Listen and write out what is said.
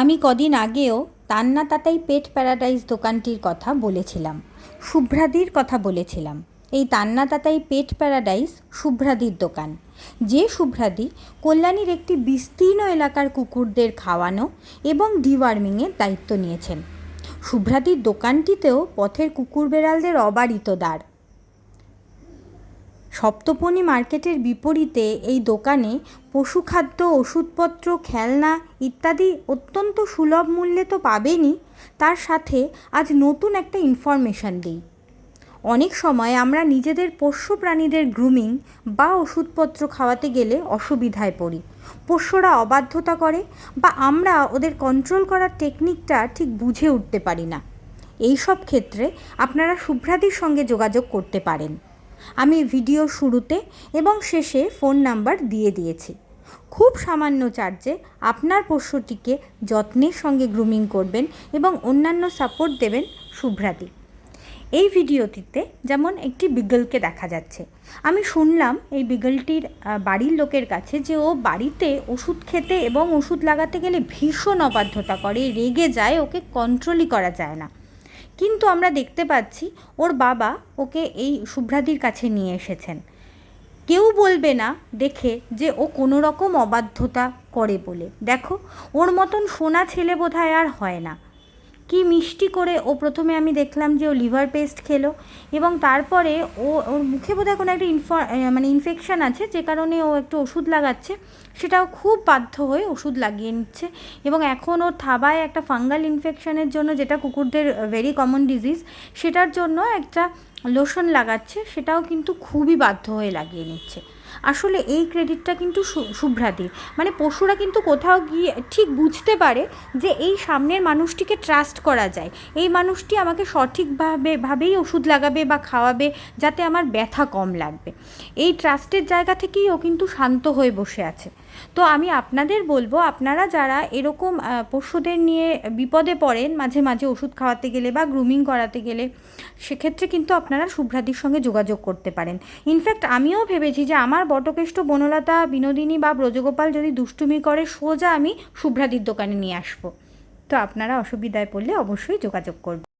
আমি কদিন আগেও তান্না তাতাই পেট প্যারাডাইস দোকানটির কথা বলেছিলাম শুভ্রাদির কথা বলেছিলাম। এই তান্না তাতাই পেট প্যারাডাইস শুভ্রাদির দোকান। যে শুভ্রাদি কল্যাণীর একটি বিস্তীর্ণ এলাকার কুকুরদের খাওয়ানো এবং ডিওয়ার্মিংয়ের দায়িত্ব নিয়েছেন। শুভ্রাদির দোকানটিতেও পথের কুকুর বেড়ালদের অবারিত দ্বার। সপ্তপনী মার্কেটের বিপরীতে এই দোকানে পশুখাদ্য ওষুধপত্র, খেলনা ইত্যাদি অত্যন্ত সুলভ মূল্যে তো পাবেনই। তার সাথে আজ নতুন একটা ইনফরমেশান দিই। অনেক সময় আমরা নিজেদের পোষ্য প্রাণীদের গ্রুমিং বা ওষুধপত্র খাওয়াতে গেলে অসুবিধায় পড়ি। পোষ্যরা অবাধ্যতা করে বা আমরা ওদের কন্ট্রোল করার টেকনিকটা ঠিক বুঝে উঠতে পারি না। এই সব ক্ষেত্রে আপনারা শুভ্রাদির সঙ্গে যোগাযোগ করতে পারেন। আমি ভিডিও শুরুতে এবং শেষে ফোন নাম্বার দিয়ে দিয়েছি। খুব সামান্য চার্জে আপনার পোষ্যটিকে যত্নের সঙ্গে গ্রুমিং করবেন এবং অন্যান্য সাপোর্ট দেবেন শুভ্রাদি। এই ভিডিওটিতে যেমন একটি বিগলকে দেখা যাচ্ছে। আমি শুনলাম এই বিগলটির বাড়ির লোকের কাছে যে ও বাড়িতে ওষুধ খেতে এবং ওষুধ লাগাতে গেলে ভীষণ অবাধ্যতা করে, রেগে যায়, ওকে কন্ট্রোলই করা যায় না। কিন্তু আমরা দেখতে পাচ্ছি ওর বাবা ওকে এই শুভ্রাদির কাছে নিয়ে এসেছেন। কেউ বলবে না দেখে যে ও কোনো রকম অবাধ্যতা করে বলে। দেখো, ওর মতন সোনা ছেলে বোধহয় আর হয় না। কি মিষ্টি করে ও প্রথমে আমি দেখলাম যে ও লিভার পেস্ট খেলো এবং তারপরে ও, ওর মুখে বোধহয় কোনো একটা ইনফ মানে ইনফেকশান আছে যে কারণে ও একটু ওষুধ লাগাচ্ছে। সেটাও খুব বাধ্য হয়ে ওষুধ লাগিয়ে নিচ্ছে এবং এখন ওর থাবায় একটা ফাঙ্গাল ইনফেকশানের জন্য যেটা কুকুরদের ভেরি কমন ডিজিজ সেটার জন্য একটা লোশন লাগাচ্ছে। সেটাও কিন্তু খুবই বাধ্য হয়ে লাগিয়ে নিচ্ছে। আসলে এই ক্রেডিটটা কিন্তু শুভ্রাদির মানে পশুরা কিন্তু কোথাও গিয়ে ঠিক বুঝতে পারে যে এই সামনের মানুষটিকে ট্রাস্ট করা যায়। এই মানুষটি আমাকে সঠিকভাবে, ভাবেই ওষুধ লাগাবে বা খাওয়াবে যাতে আমার ব্যথা কম লাগবে। এই ট্রাস্টের জায়গা থেকেই ও কিন্তু শান্ত হয়ে বসে আছে। তো আমি আপনাদের বলব, আপনারা যারা এরকম পশুদের নিয়ে বিপদে পড়েন, মাঝে মাঝে ওষুধ খাওয়াতে গেলে বা গ্রুমিং করাতে গেলে, সেক্ষেত্রে কিন্তু আপনারা শুভ্রাদির সঙ্গে যোগাযোগ করতে পারেন। ইনফ্যাক্ট আমিও ভেবেছি যে আমার বটকেষ্ট বনলতা, বিনোদিনী বা ব্রজগোপাল যদি দুষ্টুমি করে, সোজা আমি শুভ্রাদির দোকানে নিয়ে আসব। তো আপনারা অসুবিধায় পড়লে অবশ্যই যোগাযোগ করবেন।